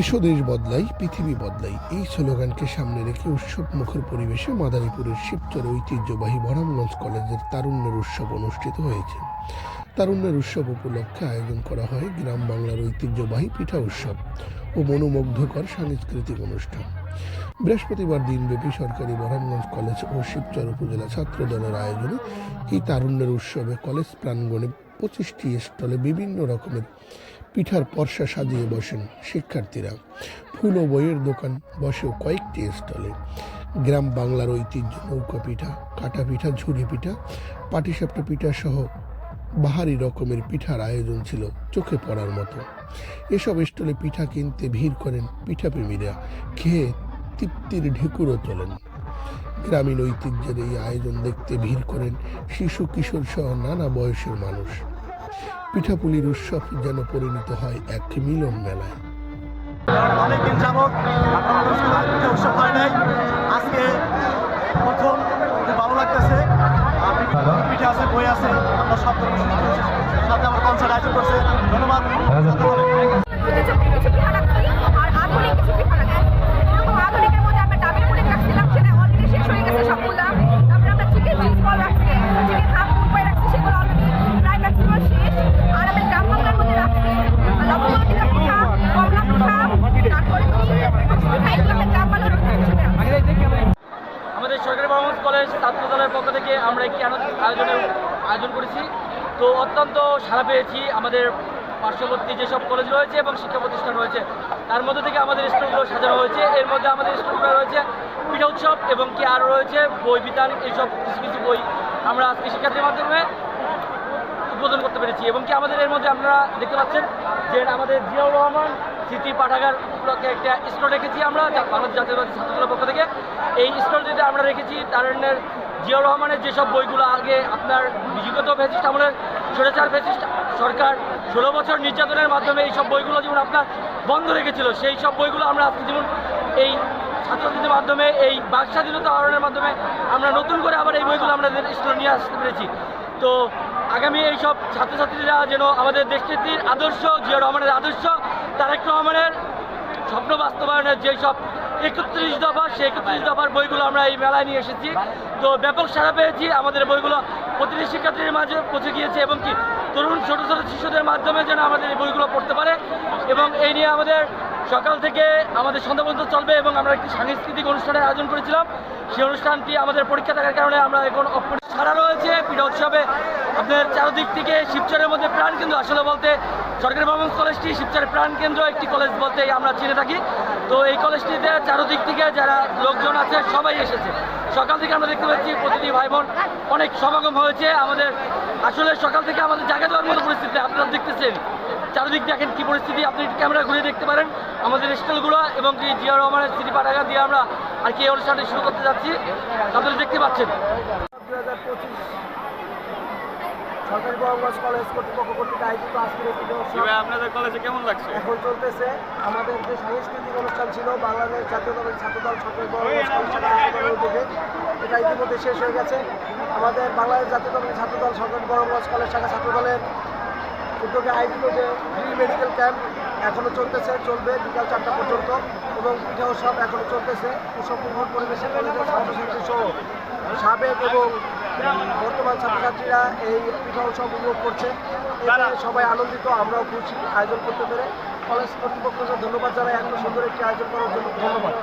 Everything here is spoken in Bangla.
এসো দেশ বদলাই, পৃথিবী বদলাই। এই স্লোগানকে সামনে রেখে উৎসব মুখর পরিবেশে মাদারীপুরের শিবচর ঐতিহ্যবাহী বরামগঞ্জ কলেজের তারুণ্যের উৎসব অনুষ্ঠিত হয়েছে। তারুণ্যের উৎসব উপলক্ষে আয়োজন করা হয় গ্রাম বাংলার ঐতিহ্যবাহী পিঠা উৎসব ও মনোমুগ্ধকর সাংস্কৃতিক অনুষ্ঠান। বৃহস্পতিবার দিনব্যাপী সরকারি বরামগঞ্জ কলেজ ও শিবচর উপজেলা ছাত্র দলের আয়োজনে এই তারুণ্যের উৎসবে কলেজ প্রাঙ্গণে পঁচিশটি স্টলে বিভিন্ন রকমের পিঠার পরশা সাজিয়ে বসেন শিক্ষার্থীরা। ফুল ও বইয়ের দোকান বসেও কয়েকটি স্টলে। গ্রাম বাংলার ঐতিহ্য, নৌকা পিঠা, কাটা পিঠা ঝুড়ি পিঠা, পাটিসাপটা পিঠা সহ বাহারি রকমের পিঠার আয়োজন ছিল চোখে পড়ার মতো। এসব স্টলে পিঠা কিনতে ভিড় করেন পিঠাপ্রেমীরা, খেয়ে তৃপ্তির ঢেকুরও তোলেন। গ্রামীণ ঐতিহ্যের এই আয়োজন দেখতে ভিড় করেন শিশু, কিশোর সহ নানা বয়সের মানুষ। পিঠাপুলির উৎসব যেন পরিণত হয় এক মিলন মেলায়। অনেকদিন যাবৎ আপনার উৎসব হয় নাই। আজকে প্রথম খুব ভালো লাগতেছে পিঠা- আছে বই আছে আমরা সব। সাথে আমার কনসার্ট আয়োজন করছে। ধন্যবাদ। আয়োজনের আয়োজন করেছি। তো অত্যন্ত সাড়া পেয়েছি আমাদের পার্শ্ববর্তী যেসব কলেজ রয়েছে এবং শিক্ষা প্রতিষ্ঠান রয়েছে, তার মধ্যে থেকে আমাদের স্কুলগুলো সাজানো হয়েছে। এর মধ্যে আমাদের স্কুলগুলো রয়েছে পিঠা উৎসব এবং কি আরও রয়েছে বই বিতান, এইসব কিছু কিছু বই আমরা আজকে শিক্ষার্থীর মাধ্যমে উদ্বোধন করতে পেরেছি। এবং কি আমাদের এর মধ্যে আপনারা দেখতে পাচ্ছেন যে আমাদের জিয়াউর রহমান, স্মৃতি পাঠাগার উপলক্ষে একটা স্টোর রেখেছি আমরা বাংলাদেশ জাতীয়বাদী ছাত্রদলের পক্ষ থেকে। এই স্টোরটিতে আমরা রেখেছি তারণ্যের জিয়াউর রহমানের যেসব বইগুলো আগে আপনার বিগত ফেসিস্ট আমলের স্বৈরাচার ফেসিস্ট সরকার ষোলো বছর নির্যাতনের মাধ্যমে এই সব বইগুলো যেমন আপনার বন্ধ রেখেছিল, সেই সব বইগুলো আমরা আজকে যেমন এই ছাত্রছাত্রীদের মাধ্যমে, এই বাক স্বাধীনতা আহরণের মাধ্যমে আমরা নতুন করে আবার এই বইগুলো আমরা স্টোর নিয়ে আসতে পেরেছি। তো আগামী এই সব ছাত্রছাত্রীরা যেন আমাদের দেশনেত্রীর আদর্শ জিয়া রহমানের আদর্শ, তারেক রহমানের স্বপ্ন বাস্তবায়নের যেই সব একত্রিশ দফা, সেই একত্রিশ দফার বইগুলো আমরা এই মেলায় নিয়ে এসেছি। তো ব্যাপক সারা পেয়েছি। আমাদের বইগুলো প্রতিটি শিক্ষার্থীর মাঝে পৌঁছে গিয়েছে এবং কি তরুণ, ছোট ছোট শিশুদের মাধ্যমে যেন আমাদের এই বইগুলো পড়তে পারে এবং এই নিয়ে আমাদের সকাল থেকে আমাদের সন্ধ্যা পর্যন্ত চলবে এবং আমরা একটি সাংস্কৃতিক অনুষ্ঠানের আয়োজন করেছিলাম। সেই অনুষ্ঠানটি আমাদের পরীক্ষা থাকার কারণে আমরা এখন করে- রয়েছে। পিঠা উৎসবে আপনার চারদিক থেকে শিবচরের মধ্যে প্রাণ কেন্দ্র আসলে বলতে সরকারি ভ্রমণ কলেজটি শিবচরের প্রাণ কেন্দ্র একটি কলেজ বলতে আমরা চিনে থাকি। তো এই কলেজটিতে চারোদিক থেকে যারা লোকজন আছে, সবাই এসেছে। সকাল থেকে আমরা দেখতে পাচ্ছি প্রতিটি ভাই বোন অনেক সমাগম হয়েছে। আমাদের আসলে সকাল থেকে আমাদের জায়গা দেওয়ার মতো পরিস্থিতি আপনারা দেখতেছেন। চারদিক দেখেন কি পরিস্থিতি। আপনি ক্যামেরা ঘুরে দেখতে পারেন। আমাদের স্টলগুলো এবং কি জিয়া রহমানের স্মৃতি পাঠাগা দিয়ে আমরা আর কি অনুষ্ঠানটি শুরু করতে যাচ্ছি। আপনারা দেখতে পাচ্ছেন। সরকারি বরাবর কলেজ কর্তৃপক্ষ কর্তৃক আয়োজিত আজকের উৎসব আপনাদের কলেজে কেমন লাগছে? এখন চলতেছে। আমাদের যে সাংস্কৃতিক অনুষ্ঠান ছিল বাংলাদেশ জাতীয় দলের ছাত্রদল সরকারি ছাত্রদলের উদ্যোগে এটা ইতিমধ্যে শেষ হয়ে গেছে। আমাদের বাংলাদেশ জাতীয় দলের ছাত্রদল সরকারি বরাবর কলেজ শাখা ছাত্রদলের উদ্যোগে আয়োজিত যে ফ্রি মেডিকেল ক্যাম্প এখনও চলতেছে চলবে বিকাল চারটা পর্যন্ত এবং পিঠা উৎসব এখনও চলতেছে। উৎসবমুখর পরিবেশে কলেজের ছাত্রছাত্রী সহ সাবেক এবং বর্তমান ছাত্রছাত্রীরা এই পিঠা উৎসব উপভোগ করছে। সবাই আনন্দিত, আমরাও খুশি। আয়োজন করতে পেরে কলেজ কর্তৃপক্ষকে ধন্যবাদ জানাই। এত সুন্দর একটি আয়োজন করার জন্য ধন্যবাদ।